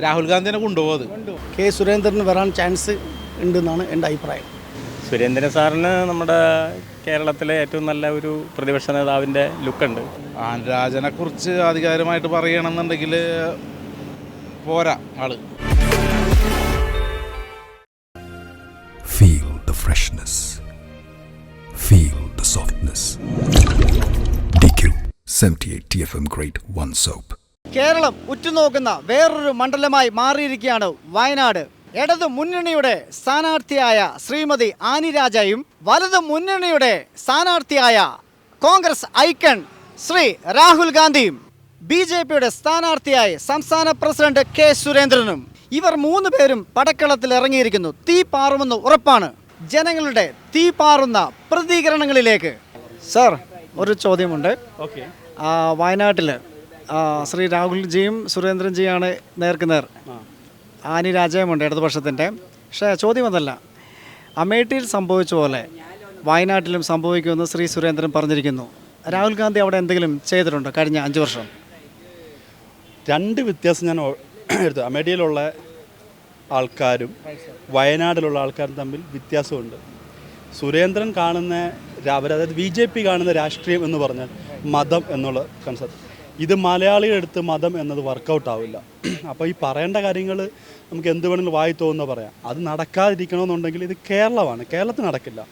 രാഹുൽ ഗാന്ധിനെ കൊണ്ടുപോകുന്നത് കെ സുരേന്ദ്രന് വരാൻ ചാൻസ് ഉണ്ടെന്നാണ് എന്റെ അഭിപ്രായം സുരേന്ദ്രൻ സാറിന് നമ്മുടെ കേരളത്തിലെ ഏറ്റവും നല്ല ഒരു പ്രതിപക്ഷ നേതാവിന്റെ ലുക്കുണ്ട് ആൻരാജനെ കുറിച്ച് ആധികാരികമായിട്ട് പറയണമെന്നുണ്ടെങ്കിൽ പോരാ ആൾ Feel the freshness. Feel the softness. DQ 78 TFM Grade 1 Soap. Keralam ഉറ്റുനോക്കുന്ന വേറൊരു മണ്ഡലമായി മാറിയിരിക്കുകയാണ് വയനാട്. ഇടതു മുന്നണിയുടെ സ്ഥാനാർത്ഥിയായ ശ്രീമതി ആനിരാജയും വലതു മുന്നണിയുടെ സ്ഥാനാർത്ഥിയായ കോൺഗ്രസ് ഐക്കൺ ശ്രീ രാഹുൽ ഗാന്ധിയും ബി ജെ പിയുടെ സ്ഥാനാർത്ഥിയായി സംസ്ഥാന പ്രസിഡന്റ് കെ സുരേന്ദ്രനും. ഇവർ മൂന്ന് പേരും പടക്കളത്തിൽ ഇറങ്ങിയിരിക്കുന്നു. തീ പാറുമെന്ന് ഉറപ്പാണ്. ജനങ്ങളുടെ തീ പാറുന്ന പ്രതികരണങ്ങളിലേക്ക്. സാർ ഒരു ചോദ്യമുണ്ട്. ഓക്കെ. വയനാട്ടിൽ ശ്രീ രാഹുൽജിയും സുരേന്ദ്രൻജിയാണ് നേർക്ക് നേർ. ആനി രാജയുമുണ്ട് ഇടതുപക്ഷത്തിന്റെ. പക്ഷേ ചോദ്യം അതല്ല. അമേഠിയിൽ സംഭവിച്ച പോലെ വയനാട്ടിലും സംഭവിക്കുമെന്ന് ശ്രീ സുരേന്ദ്രൻ പറഞ്ഞിരിക്കുന്നു. രാഹുൽ ഗാന്ധി അവിടെ എന്തെങ്കിലും ചെയ്തിട്ടുണ്ടോ കഴിഞ്ഞ അഞ്ച് വർഷം? രണ്ട് വ്യത്യാസം ഞാൻ എടുത്തു. അമേഠിയിലുള്ള ആൾക്കാരും വയനാട്ടിലുള്ള ആൾക്കാരും തമ്മിൽ വ്യത്യാസമുണ്ട്. സുരേന്ദ്രൻ കാണുന്ന അവരതായത് ബി ജെ പി കാണുന്ന രാഷ്ട്രീയം എന്ന് പറഞ്ഞാൽ മതം എന്നുള്ള കൺസെപ്റ്റ്. ഇത് മലയാളിയുടെ അടുത്ത് മതം എന്നത് വർക്കൗട്ട് ആവില്ല. അപ്പോൾ ഈ പറയേണ്ട കാര്യങ്ങൾ നമുക്ക് എന്ത് വേണമെങ്കിലും വായി തോന്നുന്ന പറയാം. അത് നടക്കാതിരിക്കണമെന്നുണ്ടെങ്കിൽ ഇത് കേരളമാണ്. കേരളത്തിൽ നടക്കില്ല.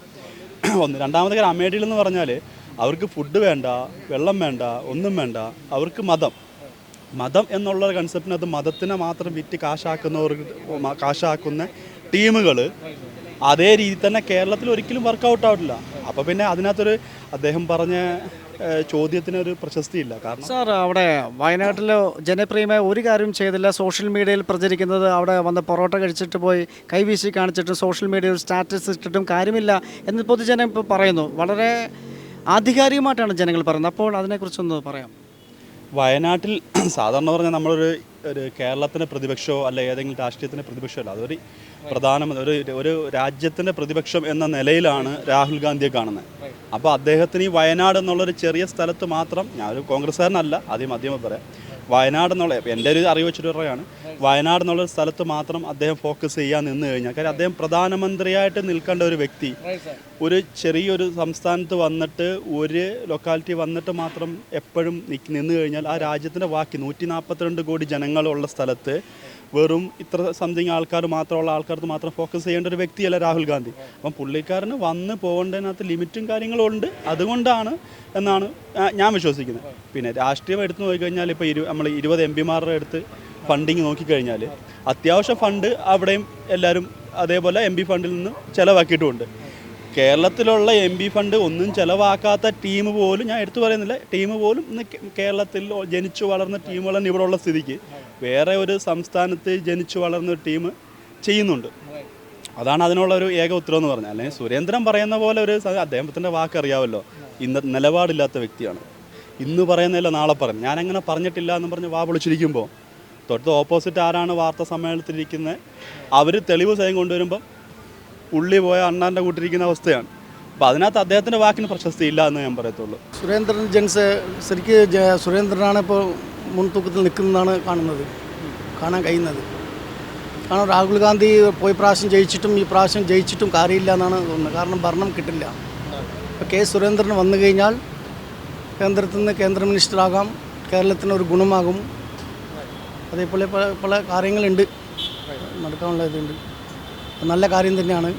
ഒന്ന് രണ്ടാമത്തെ കാര്യം അമേഠിയിൽ എന്ന് പറഞ്ഞാൽ അവർക്ക് ഫുഡ് വേണ്ട വെള്ളം വേണ്ട ഒന്നും വേണ്ട. അവർക്ക് മതം. മതം എന്നുള്ള കൺസെപ്റ്റിനകത്ത് മതത്തിനെ മാത്രം വിറ്റ് കാശാക്കുന്നവർക്ക് കാശാക്കുന്ന ടീമുകൾ അതേ രീതി തന്നെ കേരളത്തിൽ ഒരിക്കലും വർക്കൗട്ട് ആവില്ല. അപ്പോൾ പിന്നെ അതിനകത്തൊരു അദ്ദേഹം പറഞ്ഞ ചോദ്യത്തിനൊരു പ്രശസ്തിയില്ല. കാരണം സാർ അവിടെ വയനാട്ടിൽ ജനപ്രിയമായ ഒരു കാര്യം ചെയ്തില്ല. സോഷ്യൽ മീഡിയയിൽ പ്രചരിക്കുന്നത് അവിടെ വന്ന് പൊറോട്ട കഴിച്ചിട്ട് പോയി കൈവീശി കാണിച്ചിട്ടും സോഷ്യൽ മീഡിയയിൽ സ്റ്റാറ്റസ് ഇട്ടിട്ടും കാര്യമില്ല എന്ന് പൊതുജനം ഇപ്പോൾ പറയുന്നു. വളരെ ആധികാരികമായിട്ടാണ് ജനങ്ങൾ പറയുന്നത്. അപ്പോൾ അതിനെക്കുറിച്ചൊന്ന് പറയാം. വയനാട്ടിൽ സാധാരണ പറഞ്ഞാൽ നമ്മളൊരു ഒരു കേരളത്തിന്റെ പ്രതിപക്ഷമോ അല്ല ഏതെങ്കിലും രാഷ്ട്രീയത്തിന്റെ പ്രതിപക്ഷമല്ല അതൊരു പ്രധാനമന്ത്രി ഒരു ഒരു രാജ്യത്തിന്റെ പ്രതിപക്ഷം എന്ന നിലയിലാണ് രാഹുൽ ഗാന്ധിയെ കാണുന്നത്. അപ്പോൾ അദ്ദേഹത്തിന് ഈ വയനാട് എന്നുള്ളൊരു ചെറിയ സ്ഥലത്ത് മാത്രം ഞാനൊരു കോൺഗ്രസ്സുകാരനല്ല ആദ്യം ആദ്യമേ പറയാം. വയനാട് എന്നുള്ള എന്റെ ഒരു അറിവ് വെച്ചിട്ട് പറയുകയാണ് വയനാട് എന്നുള്ള ഒരു സ്ഥലത്ത് മാത്രം അദ്ദേഹം ഫോക്കസ് ചെയ്യാൻ നിന്ന് കഴിഞ്ഞാൽ കാര്യം അദ്ദേഹം പ്രധാനമന്ത്രിയായിട്ട് നിൽക്കേണ്ട ഒരു വ്യക്തി ഒരു ചെറിയൊരു സംസ്ഥാനത്ത് വന്നിട്ട് ഒരു ലൊക്കാലിറ്റി വന്നിട്ട് മാത്രം എപ്പോഴും നിക്ക് നിന്ന് കഴിഞ്ഞാൽ ആ രാജ്യത്തിന്റെ ബാക്കി നൂറ്റി നാൽപ്പത്തിരണ്ട് കോടി ജനങ്ങളുള്ള സ്ഥലത്ത് വെറും ഇത്ര സംതിങ് ആൾക്കാർ മാത്രമുള്ള ആൾക്കാർക്ക് മാത്രം ഫോക്കസ് ചെയ്യേണ്ട ഒരു വ്യക്തിയല്ല രാഹുൽ ഗാന്ധി. അപ്പം പുള്ളിക്കാരന് വന്ന് പോകേണ്ടതിനകത്ത് ലിമിറ്റും കാര്യങ്ങളും ഉണ്ട്. അതുകൊണ്ടാണ് എന്നാണ് ഞാൻ വിശ്വസിക്കുന്നത്. പിന്നെ രാഷ്ട്രീയം എടുത്ത് നോക്കിക്കഴിഞ്ഞാൽ ഇപ്പോൾ ഇരു നമ്മൾ ഇരുപത് എം പിമാരുടെ അടുത്ത് ഫണ്ടിങ് നോക്കിക്കഴിഞ്ഞാൽ അത്യാവശ്യം ഫണ്ട് അവിടെയും എല്ലാവരും അതേപോലെ എം ഫണ്ടിൽ നിന്ന് ചിലവാക്കിയിട്ടുമുണ്ട്. കേരളത്തിലുള്ള എം പി ഫണ്ട് ഒന്നും ചിലവാക്കാത്ത ടീം പോലും ഞാൻ എടുത്തു പറയുന്നില്ല. ടീം പോലും ഇന്ന് കേരളത്തിൽ ജനിച്ചു വളർന്ന ടീമുകൾ തന്നെ ഇവിടെ ഉള്ള സ്ഥിതിക്ക്. വേറെ ഒരു സംസ്ഥാനത്ത് ജനിച്ചു വളർന്ന ടീം ചെയ്യുന്നുണ്ട്. അതാണ് അതിനുള്ള ഒരു ഏക ഉത്തരം എന്ന് പറഞ്ഞാൽ. അല്ലെങ്കിൽ സുരേന്ദ്രൻ പറയുന്ന പോലെ ഒരു അദ്ദേഹത്തിന്റെ വാക്ക് അറിയാമല്ലോ ഇന്ന് നിലപാടില്ലാത്ത വ്യക്തിയാണ്. ഇന്ന് പറയുന്നില്ല നാളെ പറയും. ഞാനങ്ങനെ പറഞ്ഞിട്ടില്ല എന്ന് പറഞ്ഞ് വാ വിളിച്ചിരിക്കുമ്പോൾ തൊട്ട് ഓപ്പോസിറ്റ് ആരാണ് വാർത്താ സമ്മേളനത്തിലിരിക്കുന്നത് അവർ തെളിവ് സ്വയം കൊണ്ടുവരുമ്പം ഉള്ളി പോയ അണ്ണാന്റെ കൂട്ടിരിക്കുന്ന അവസ്ഥയാണ്. അപ്പം അതിനകത്ത് അദ്ദേഹത്തിന്റെ വാക്കിന് പ്രശസ്തി ഇല്ല എന്ന് ഞാൻ പറയത്തുള്ളൂ. സുരേന്ദ്രൻ ജെൻസ് ശരിക്ക് സുരേന്ദ്രനാണ് ഇപ്പോൾ മുൻതൂക്കത്തിൽ നിൽക്കുന്നതാണ് കാണുന്നത്. കാണാൻ കഴിയുന്നത്. കാരണം രാഹുൽ ഗാന്ധി പോയി പ്രാവശ്യം ജയിച്ചിട്ടും ഈ പ്രാവശ്യം ജയിച്ചിട്ടും കാര്യമില്ല എന്നാണ് തോന്നുന്നത്. കാരണം ഭരണം കിട്ടില്ല. ഇപ്പോൾ കെ സുരേന്ദ്രൻ വന്നു കഴിഞ്ഞാൽ കേന്ദ്രത്തിൽ നിന്ന് കേന്ദ്ര മിനിസ്റ്ററാകാം. കേരളത്തിന് ഒരു ഗുണമാകും. അതേപോലെ പല പല കാര്യങ്ങളുണ്ട്. നടക്കാനുള്ള ഇതുണ്ട്. നല്ല കാര്യം തന്നെയാണ്.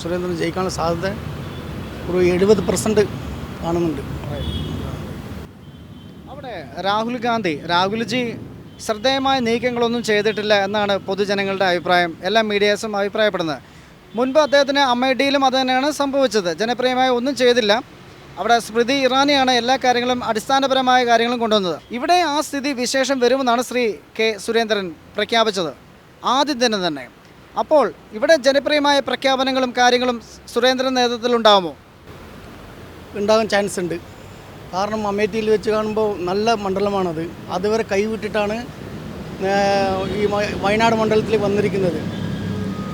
സുരേന്ദ്രൻ ജയിക്കാനുള്ള സാധ്യത ഒരു എഴുപത് പെർസെന്റ് കാണുന്നുണ്ട്. അവിടെ രാഹുൽ ഗാന്ധി രാഹുൽജി ശ്രദ്ധേയമായ നീക്കങ്ങളൊന്നും ചെയ്തിട്ടില്ല എന്നാണ് പൊതുജനങ്ങളുടെ അഭിപ്രായം. എല്ലാ മീഡിയാസും അഭിപ്രായപ്പെടുന്നത്. മുൻപ് അദ്ദേഹത്തിന് അമേഠിയിലും അത് തന്നെയാണ് സംഭവിച്ചത്. ജനപ്രിയമായ ഒന്നും ചെയ്തില്ല. അവിടെ സ്മൃതി ഇറാനിയാണ് എല്ലാ കാര്യങ്ങളും അടിസ്ഥാനപരമായ കാര്യങ്ങളും കൊണ്ടുവന്നത്. ഇവിടെ ആ സ്ഥിതി വിശേഷം വരുമെന്നാണ് ശ്രീ കെ സുരേന്ദ്രൻ പ്രഖ്യാപിച്ചത്. ആദ്യം തന്നെ തന്നെ. അപ്പോൾ ഇവിടെ ജനപ്രിയമായ പ്രഖ്യാപനങ്ങളും കാര്യങ്ങളും സുരേന്ദ്രൻ നേതൃത്വത്തിൽ ഉണ്ടാകുമോ ഉണ്ടാകാൻ ചാൻസ് ഉണ്ട്. കാരണം അമേഠിയിൽ വെച്ച് കാണുമ്പോൾ നല്ല മണ്ഡലമാണത്. അതുവരെ കൈവിട്ടിട്ടാണ് ഈ വയനാട് മണ്ഡലത്തിൽ വന്നിരിക്കുന്നത്.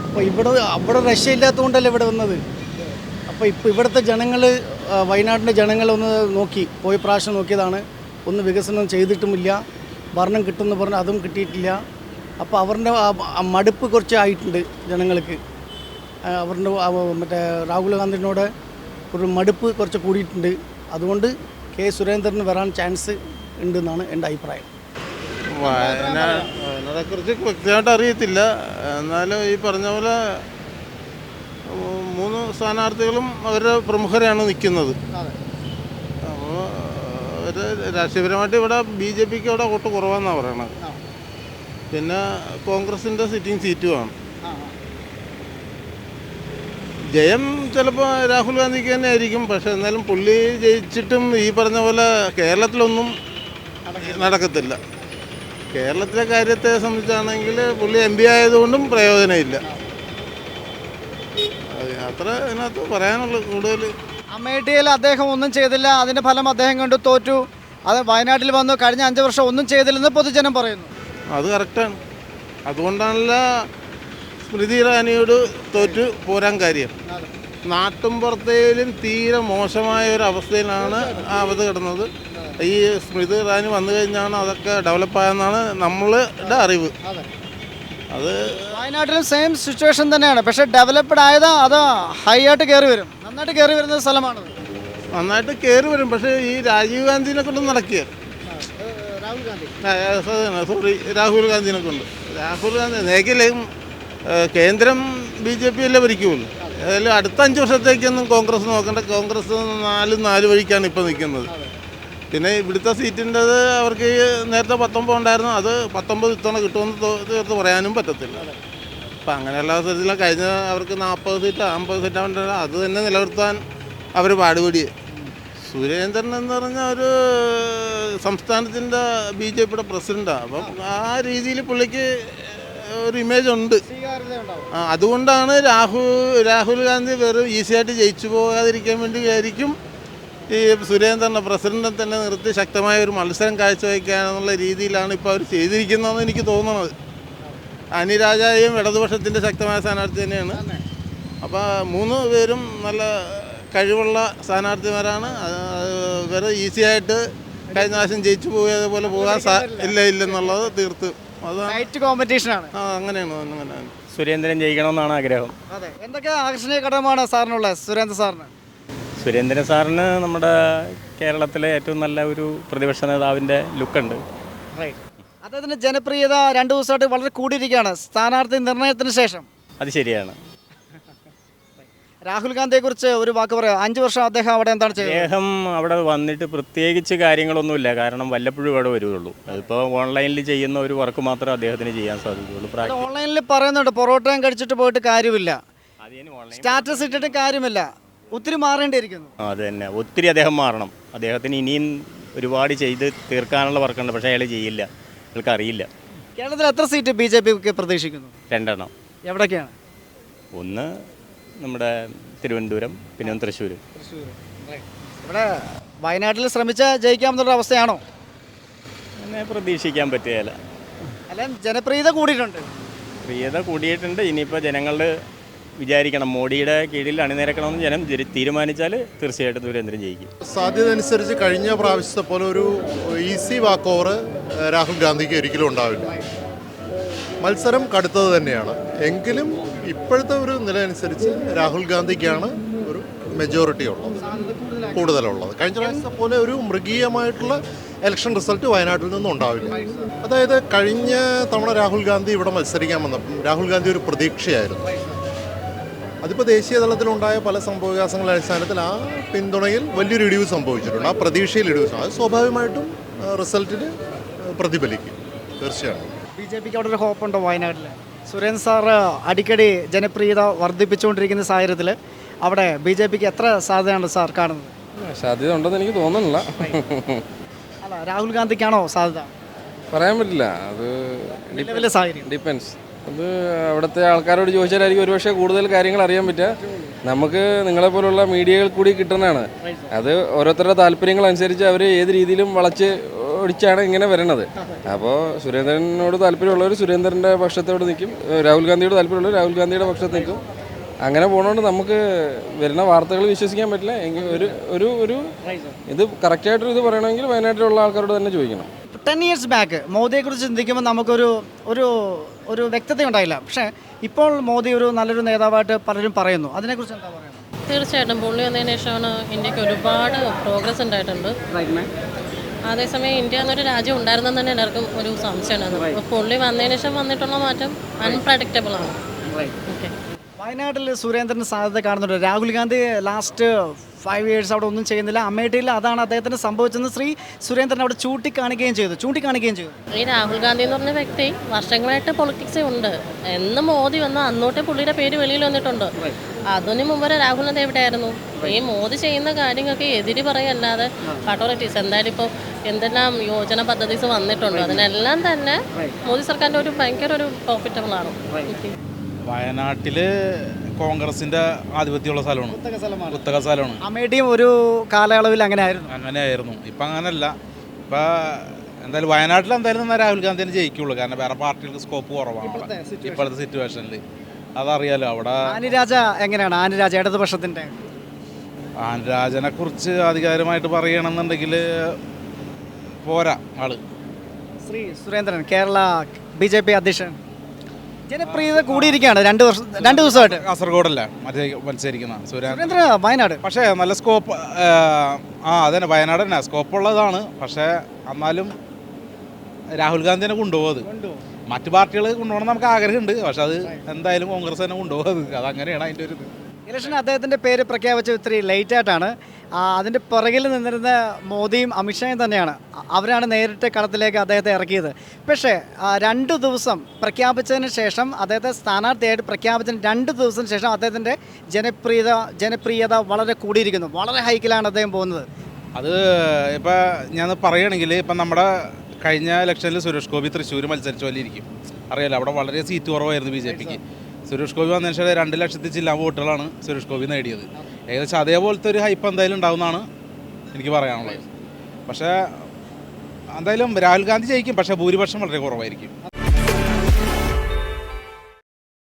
അപ്പോൾ ഇവിടെ അവിടെ റഷ്യ ഇല്ലാത്തതുകൊണ്ടല്ലേ ഇവിടെ വന്നത്? അപ്പോൾ ഇപ്പോൾ ഇവിടുത്തെ ജനങ്ങൾ വയനാടിന്റെ ജനങ്ങളൊന്ന് നോക്കി പോയി പ്രാവശ്യം നോക്കിയതാണ്. ഒന്ന് വികസനം ചെയ്തിട്ടുമില്ല. ഭരണം കിട്ടുമെന്ന് പറഞ്ഞ് അതും കിട്ടിയിട്ടില്ല. അപ്പോൾ അവരുടെ മടുപ്പ് കുറച്ച് ആയിട്ടുണ്ട് ജനങ്ങൾക്ക്. അവരുടെ മറ്റേ രാഹുൽ ഗാന്ധിനോട് ഒരു മടുപ്പ് കുറച്ച് കൂടിയിട്ടുണ്ട്. അതുകൊണ്ട് കെ സുരേന്ദ്രന് വരാൻ ചാൻസ് ഉണ്ടെന്നാണ് എന്റെ അഭിപ്രായം. വയനാട് വയനാടെക്കുറിച്ച് വ്യക്തമായിട്ട് അറിയത്തില്ല. എന്നാലും ഈ പറഞ്ഞ പോലെ മൂന്ന് സ്ഥാനാർത്ഥികളും അവരുടെ പ്രമുഖരാണ് നിൽക്കുന്നത്. അപ്പോൾ അവർ രാഷ്ട്രീയപരമായിട്ട് ഇവിടെ ബി ജെ പിക്ക് ഇവിടെ വോട്ട് കുറവാണെന്നാണ് പറയണത്. പിന്നെ കോൺഗ്രസിന്റെ സിറ്റിംഗ് സീറ്റുമാണ് ജയം ചിലപ്പോൾ രാഹുൽ ഗാന്ധിക്ക് തന്നെ ആയിരിക്കും. പക്ഷേ എന്നാലും പുള്ളി ജയിച്ചിട്ടും ഈ പറഞ്ഞ പോലെ കേരളത്തിലൊന്നും നടക്കത്തില്ല. കേരളത്തിലെ കാര്യത്തെ സംബന്ധിച്ചാണെങ്കിൽ പുള്ളി എം പി ആയതുകൊണ്ടും പ്രയോജനമില്ല. അത്ര അതിനകത്ത് പറയാനുള്ളൂ കൂടുതൽ. അമേഠിയിൽ അദ്ദേഹം ഒന്നും ചെയ്തില്ല. അതിന്റെ ഫലം അദ്ദേഹം കണ്ടു തോറ്റു. അത് വയനാട്ടിൽ വന്നു. കഴിഞ്ഞ അഞ്ച് വർഷം ഒന്നും ചെയ്തില്ലെന്ന് പൊതുജനം പറയുന്നു. അത് കറക്റ്റാണ് അതുകൊണ്ടാണല്ലോ സ്മൃതി ഇറാനിയോട് തോറ്റു പോരാൻ കാര്യം. നാട്ടുംപുറത്തേലും തീരെ മോശമായ ഒരു അവസ്ഥയിലാണ് ആ അവത് കിടന്നത്. ഈ സ്മൃതി ഇറാനി വന്നു കഴിഞ്ഞാണ് അതൊക്കെ ഡെവലപ്പായെന്നാണ് നമ്മളുടെ അറിവ്. അത് വയനാട്ടിലും സെയിം സിറ്റുവേഷൻ തന്നെയാണ്. പക്ഷേ ഡെവലപ്ഡ് ആയത് അത് ഹൈ ആയിട്ട് കയറി വരും? നന്നായിട്ട് കയറി വരുന്ന സ്ഥലമാണ്? നന്നായിട്ട് കയറി വരും പക്ഷേ ഈ രാജീവ് ഗാന്ധിനെ കൊണ്ട് നടക്കുക രാഹുൽ ഗാന്ധി. സോറി രാഹുൽ ഗാന്ധിനെ കൊണ്ട്. രാഹുൽ ഗാന്ധി നേക്കിലും കേന്ദ്രം ബി ജെ പി അല്ലേ ഭരിക്കുള്ളൂ. ഏതായാലും അടുത്ത അഞ്ച് വർഷത്തേക്കൊന്നും കോൺഗ്രസ് നോക്കണ്ട. കോൺഗ്രസ് നാല് നാല് വഴിക്കാണ് ഇപ്പോൾ നിൽക്കുന്നത്. പിന്നെ ഇവിടുത്തെ സീറ്റിന്റെത് അവർക്ക് നേരത്തെ പത്തൊമ്പത് ഉണ്ടായിരുന്നു. അത് പത്തൊമ്പത് ഇത്തവണ കിട്ടുമെന്ന് തീർത്ത് പറയാനും പറ്റത്തില്ല. അപ്പം അങ്ങനെയുള്ള അവസരത്തിൽ കഴിഞ്ഞ അവർക്ക് നാൽപ്പത് സീറ്റ് അമ്പത് സീറ്റ് ഉണ്ടായിരുന്നു അത് തന്നെ നിലനിർത്താൻ അവർ പാടുപെടിയെ സുരേന്ദ്രൻ എന്ന് പറഞ്ഞ ഒരു സംസ്ഥാനത്തിന്റെ ബി ജെ പിയുടെ പ്രസിഡന്റാണ് അപ്പം ആ രീതിയിൽ പുള്ളിക്ക് ഒരു ഇമേജ് ഉണ്ട്. അതുകൊണ്ടാണ് രാഹുൽ രാഹുൽ ഗാന്ധി വെറും ഈസിയായിട്ട് ജയിച്ചു പോകാതിരിക്കാൻ വേണ്ടി ആയിരിക്കും ഈ സുരേന്ദ്രനെ പ്രസിഡന്റിനെ തന്നെ നിർത്തി ശക്തമായ ഒരു മത്സരം കാഴ്ചവെക്കാനുള്ള രീതിയിലാണ് ഇപ്പോൾ അവർ ചെയ്തിരിക്കുന്നതെന്ന് എനിക്ക് തോന്നുന്നത് അനിരാജായും ഇടതുപക്ഷത്തിന്റെ ശക്തമായ സ്ഥാനാർത്ഥി തന്നെയാണ്. അപ്പോൾ മൂന്ന് പേരും നല്ല കഴിവുള്ള സ്ഥാനാർത്ഥിമാരാണ്. അത് വെറും ഈസി ആയിട്ട് കഴിഞ്ഞ പ്രാവശ്യം ജയിച്ചു പോയതുപോലെ പോകാൻ സാ ഇല്ല ഇല്ലെന്നുള്ളത് തീർത്ത്. അതാണ്. നൈറ്റ് കോമ്പറ്റീഷനാണ് ആ അങ്ങനെയാണ് അങ്ങനെയാണ്. സുരേന്ദ്രൻ ജയിക്കണമെന്നാണ് ആഗ്രഹം. അതെ എന്തൊക്കെ ആകർഷണീയ ഘടകമാണ് സാറിനുള്ളത് സുരേന്ദ്ര സാറിന്? സുരേന്ദ്രൻ സാറിന് നമ്മുടെ കേരളത്തിലെ ഏറ്റവും നല്ല ഒരു പ്രതിപക്ഷ നേതാവിന്റെ ലുക്കുണ്ട്. അദ്ദേഹത്തിന്റെ ജനപ്രിയത രണ്ട് ദിവസമായിട്ട് വളരെ കൂടിയിരിക്കുകയാണ്. സ്ഥാനാർത്ഥി നിർണയത്തിന് ശേഷം. അത് ശരിയാണ്. രാഹുൽ ഗാന്ധിയെ കുറിച്ച് ഒരു വാക്ക് പറയാം. അഞ്ചു വർഷം അദ്ദേഹം അവിടെ എന്താണ് ചെയ്യുന്നത് അദ്ദേഹം അവിടെ വന്നിട്ട് പ്രത്യേകിച്ച് കാര്യങ്ങളൊന്നുമില്ല. കാരണം വല്ലപ്പോഴും ഇവിടെ വരുള്ളൂ. അതിപ്പോൾ ഓൺലൈനിൽ ചെയ്യുന്ന ഒരു വർക്ക് മാത്രമേ അദ്ദേഹത്തിന് ചെയ്യാൻ സാധിക്കുകയുള്ളൂ. ഓൺലൈനിൽ പറയുന്നുണ്ട്. പൊറോട്ടയും കഴിച്ചിട്ട് പോയിട്ട് കാര്യമില്ല. സ്റ്റാറ്റസ് ഇട്ടിട്ട് കാര്യമില്ല. ഒത്തിരി മാറേണ്ടിയിരിക്കുന്നു. അത് തന്നെ. ഒത്തിരി അദ്ദേഹം മാറണം. അദ്ദേഹത്തിന് ഇനിയും ഒരുപാട് ചെയ്ത് തീർക്കാനുള്ള വർക്കുണ്ട്. പക്ഷേ അയാൾ ചെയ്യില്ല. അയാൾക്ക് അറിയില്ല കേരളത്തിൽ എത്ര സീറ്റ് ബി ജെ പിക്ക് പ്രതീക്ഷിക്കുന്നു? രണ്ടെണ്ണം. എവിടൊക്കെയാണ്? ഒന്ന് നമ്മുടെ തിരുവനന്തപുരം പിന്നെ ഒന്ന് തൃശ്ശൂർ. ഇവിടെ വയനാട്ടിൽ ശ്രമിച്ച ജയിക്കാമെന്നുള്ള അവസ്ഥയാണോ? എന്നെ പ്രതീക്ഷിക്കാൻ പറ്റുകയില്ല അല്ല ജനപ്രിയത കൂടിയിട്ടുണ്ട്. പ്രിയത കൂടിയിട്ടുണ്ട്. ഇനിയിപ്പോൾ ജനങ്ങൾ വിചാരിക്കണം. മോഡിയുടെ കീഴിൽ അണിനിരക്കണമെന്ന് ജനം തീരുമാനിച്ചാൽ തീർച്ചയായിട്ടും ദുരേന്ദ്രൻ ജയിക്കും. സാധ്യത അനുസരിച്ച് കഴിഞ്ഞ പ്രാവശ്യത്തെ പോലെ ഒരു ഈസി വാക്ക് ഓവർ രാഹുൽ ഗാന്ധിക്ക് ഒരിക്കലും ഉണ്ടാവില്ല. മത്സരം കടുത്തത് തന്നെയാണ്. എങ്കിലും ഇപ്പോഴത്തെ ഒരു നില അനുസരിച്ച് രാഹുൽ ഗാന്ധിക്കാണ് ഒരു മെജോറിറ്റി ഉള്ളത് കൂടുതലുള്ളത്. കഴിഞ്ഞ പ്രാവശ്യത്തെ പോലെ ഒരു മൃഗീയമായിട്ടുള്ള ഇലക്ഷൻ റിസൾട്ട് വയനാട്ടിൽ നിന്നും ഉണ്ടാവില്ല. അതായത് കഴിഞ്ഞ തവണ രാഹുൽ ഗാന്ധി ഇവിടെ മത്സരിക്കാൻ വന്നപ്പം രാഹുൽ ഗാന്ധി ഒരു പ്രതീക്ഷയായിരുന്നു. അതിപ്പോൾ ദേശീയ തലത്തിലുണ്ടായ പല സംഭവവികാസങ്ങളുടെ അടിസ്ഥാനത്തിൽ ആ പിന്തുണയിൽ വലിയൊരു ഇടിവ് സംഭവിച്ചിട്ടുണ്ട്. ആ പ്രതീക്ഷയിൽ ഇടിവ്. അത് സ്വാഭാവികമായിട്ടും റിസൾട്ടിൽ പ്രതിഫലിക്കും. തീർച്ചയായും ബി ജെ പിക്ക് അവിടെ ഒരു ഹോപ്പുണ്ടോ വയനാട്ടിൽ സുരേന്ദ്ര സാർ അടിക്കടി ജനപ്രിയത വർദ്ധിപ്പിച്ചുകൊണ്ടിരിക്കുന്ന സാഹചര്യത്തിൽ അവിടെ ബി ജെ പിക്ക് എത്ര സാധ്യതയാണ് സാർ കാണുന്നത്? സാധ്യത ഉണ്ടെന്ന് എനിക്ക് തോന്നുന്നില്ല. അല്ല രാഹുൽ ഗാന്ധിക്കാണോ സാധ്യത? പറയാൻ പറ്റില്ല. അത് ഡിപ്പെൻസ് അത് അവിടുത്തെ ആൾക്കാരോട് ചോദിച്ചാലായിരിക്കും ഒരുപക്ഷെ കൂടുതൽ കാര്യങ്ങൾ അറിയാൻ പറ്റുക. നമുക്ക് നിങ്ങളെ പോലുള്ള മീഡിയകൾ കൂടി കിട്ടുന്നതാണ്. അത് ഓരോരുത്തരുടെ താല്പര്യങ്ങൾ അനുസരിച്ച് അവർ ഏത് രീതിയിലും വളച്ച് ഒടിച്ചാണ് ഇങ്ങനെ വരണത്. അപ്പോൾ സുരേന്ദ്രനോട് താല്പര്യമുള്ളവർ സുരേന്ദ്രന്റെ പക്ഷത്തോട് നിൽക്കും. രാഹുൽ ഗാന്ധിയോട് താല്പര്യമുള്ളവർ രാഹുൽ ഗാന്ധിയുടെ പക്ഷത്ത് നിൽക്കും. അങ്ങനെ പോണോണ്ട് നമുക്ക് വരുന്ന വാർത്തകൾ വിശ്വസിക്കാൻ പറ്റില്ല. എങ്കിൽ ഒരു ഒരു ഒരു ഇത് കറക്റ്റായിട്ടൊരു ഇത് പറയണമെങ്കിൽ വയനാട്ടിലുള്ള ആൾക്കാരോട് തന്നെ ചോദിക്കണം. ടെൻ ഇയേഴ്സ് ബാക്ക് മോദിയെക്കുറിച്ച് ചിന്തിക്കുമ്പോൾ നമുക്കൊരു ഒരു ഒരു വ്യക്തത ഉണ്ടായില്ല പക്ഷേ ഇപ്പോൾ മോദി ഒരു നല്ലൊരു നേതാവായിട്ട് പലരും പറയുന്നു. അതിനെക്കുറിച്ച് എന്താ പറയുന്നത്? തീർച്ചയായിട്ടും പുള്ളി വന്നതിന് ശേഷമാണ് ഇന്ത്യയ്ക്ക് ഒരുപാട് പ്രോഗ്രസ് ഉണ്ടായിട്ടുണ്ട്. അതേസമയം ഇന്ത്യ എന്നൊരു രാജ്യം ഉണ്ടായിരുന്നെന്ന് തന്നെ എല്ലാവർക്കും ഒരു സംശയമാണ്. അപ്പോൾ പുള്ളി വന്നതിന് ശേഷം വന്നിട്ടുള്ള മാറ്റം അൺപ്രഡിക്റ്റബിൾ ആണ്. വയനാട്ടിൽ സുരേന്ദ്രന് സാധ്യത കാണുന്നുണ്ട്. Rahul Gandhi last five years അവിടെ ഒന്നും ചെയ്യുന്നില്ല. അമേഠിയിൽ അതാണ് അദ്ദേഹത്തിന് സംഭവിച്ചെന്ന് ശ്രീ സുരേന്ദ്രൻ അവിടെ ചൂണ്ടിക്കാണിക്കുകയും ചെയ്തു. ചൂണ്ടിക്കാണിക്കുകയും ചെയ്തു. ഈ രാഹുൽ ഗാന്ധി എന്ന് പറഞ്ഞ വ്യക്തി വർഷങ്ങളായിട്ട് പൊളിറ്റിക്സ് ഉണ്ട്. എന്ന് മോദി വന്ന അന്നോട്ടെ പുള്ളിയുടെ പേര് വെളിയിൽ വന്നിട്ടുണ്ട്. അതിനു മുമ്പ് വരെ രാഹുൽ ഗാന്ധി എവിടെയായിരുന്നു? ഈ മോദി ചെയ്യുന്ന കാര്യങ്ങൾക്ക് എതിരി പറയല്ലാതെ അതോറിറ്റീസ് എന്തായാലും ഇപ്പോൾ എന്തെല്ലാം യോജന പദ്ധതീസ് വന്നിട്ടുണ്ട്. അതിനെല്ലാം തന്നെ മോദി സർക്കാരിന്റെ ഒരു ഭയങ്കര ഒരു പ്രോഫിറ്റബിൾ ആണ്. വയനാട്ടിൽ കോൺഗ്രസിന്റെ ആധിപത്യമുള്ള സ്ഥലമാണ്. കുത്തക സ്ഥലമാണ്. അമേഠിയും ഒരു കാലയളവിൽ അങ്ങനെ ആയിരുന്നു അങ്ങനെ അങ്ങനെയായിരുന്നു. ഇപ്പം അങ്ങനല്ല. ഇപ്പം എന്തായാലും വയനാട്ടിൽ എന്തായാലും എന്നാൽ രാഹുൽ തന്നെ ജയിക്കുള്ളൂ. കാരണം വേറെ പാർട്ടികൾക്ക് സ്കോപ്പ് കുറവാണ് ഇപ്പോഴത്തെ സിറ്റുവേഷനിൽ അതറിയാലോ അവിടെ ആനിരാജ എങ്ങനെയാണ്? ആനിരാജ ഇടതുപക്ഷത്തിന്റെ ആനിരാജനെ കുറിച്ച് ആധികാരികമായിട്ട് പറയണമെന്നുണ്ടെങ്കിൽ പോരാ ആൾ. Shri Surendran Kerala B J P അധ്യക്ഷൻ. ജനപ്രിയത കൂടിയിരിക്കുകയാണ്. രണ്ട് വർഷം രണ്ട് ദിവസമായിട്ട്. കാസർഗോഡല്ല? മറ്റേ മത്സരിക്കുന്ന സുരേന്ദ്ര വയനാട്. പക്ഷേ നല്ല സ്കോപ്പ് ആ അതന്നെ വയനാട് തന്നെ. സ്കോപ്പ് ഉള്ളതാണ്. പക്ഷേ എന്നാലും രാഹുൽ ഗാന്ധി തന്നെ കൊണ്ടുപോകും അത് മറ്റു പാർട്ടികൾ കൊണ്ടുപോകണം നമുക്ക് ആഗ്രഹമുണ്ട്. പക്ഷെ അത് എന്തായാലും കോൺഗ്രസ് തന്നെ കൊണ്ടുപോകും അത് അങ്ങനെയാണ് അതിന്റെ ഒരു ഇത്. ഇലക്ഷൻ അദ്ദേഹത്തിന്റെ പേര് പ്രഖ്യാപിച്ച ഇത്തിരി ലേറ്റ് ആയിട്ടാണ്. ആ, അതിന്റെ പുറകിൽ നിന്നിരുന്ന മോദിയും അമിത്ഷായും തന്നെയാണ്. അവരാണ് നേരിട്ട് കളത്തിലേക്ക് അദ്ദേഹത്തെ ഇറക്കിയത്. പക്ഷേ രണ്ട് ദിവസം പ്രഖ്യാപിച്ചതിന് ശേഷം അദ്ദേഹത്തെ സ്ഥാനാർത്ഥിയായിട്ട് പ്രഖ്യാപിച്ചതിന് രണ്ട് ദിവസത്തിന് ശേഷം അദ്ദേഹത്തിന്റെ ജനപ്രിയത ജനപ്രിയത വളരെ കൂടിയിരിക്കുന്നു. വളരെ ഹൈക്കിലാണ് അദ്ദേഹം പോകുന്നത്. അത് ഇപ്പോൾ ഞാൻ പറയുകയാണെങ്കിൽ ഇപ്പം നമ്മുടെ കഴിഞ്ഞ ഇലക്ഷനിൽ സുരേഷ് ഗോപി തൃശ്ശൂർ മത്സരിച്ച പോലെ ഇരിക്കും. അറിയാലോ അവിടെ വളരെ സീറ്റ് കുറവായിരുന്നു ബി ജെ പിക്ക്. സുരേഷ് ഗോപി വന്നതിന് ശേഷം രണ്ട് ലക്ഷത്തി ചില്ല വോട്ടുകളാണ് സുരേഷ് ഗോപി നേടിയത്. ഏകദേശം അതേപോലത്തെ ഒരു ഹൈപ്പ് എന്തായാലും ഉണ്ടാവുമെന്നാണ് എനിക്ക് പറയാനുള്ളത്. പക്ഷേ എന്തായാലും രാഹുൽ ഗാന്ധി ജയിക്കും പക്ഷേ ഭൂരിപക്ഷം വളരെ കുറവായിരിക്കും.